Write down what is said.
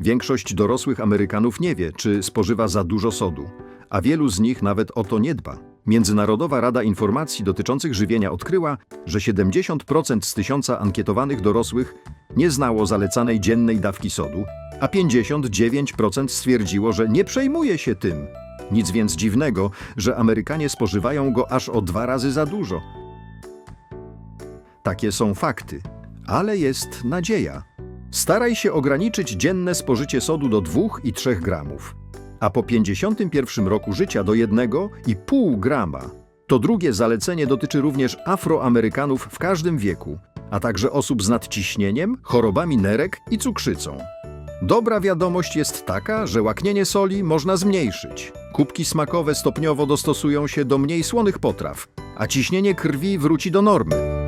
Większość dorosłych Amerykanów nie wie, czy spożywa za dużo sodu, a wielu z nich nawet o to nie dba. Międzynarodowa Rada Informacji dotyczących żywienia odkryła, że 70% z tysiąca ankietowanych dorosłych nie znało zalecanej dziennej dawki sodu, a 59% stwierdziło, że nie przejmuje się tym. Nic więc dziwnego, że Amerykanie spożywają go aż o dwa razy za dużo. Takie są fakty, ale jest nadzieja. Staraj się ograniczyć dzienne spożycie sodu do 2 i 3 gramów, a po 51 roku życia do 1,5 grama. To drugie zalecenie dotyczy również Afroamerykanów w każdym wieku, a także osób z nadciśnieniem, chorobami nerek i cukrzycą. Dobra wiadomość jest taka, że łaknienie soli można zmniejszyć. Kubki smakowe stopniowo dostosują się do mniej słonych potraw, a ciśnienie krwi wróci do normy.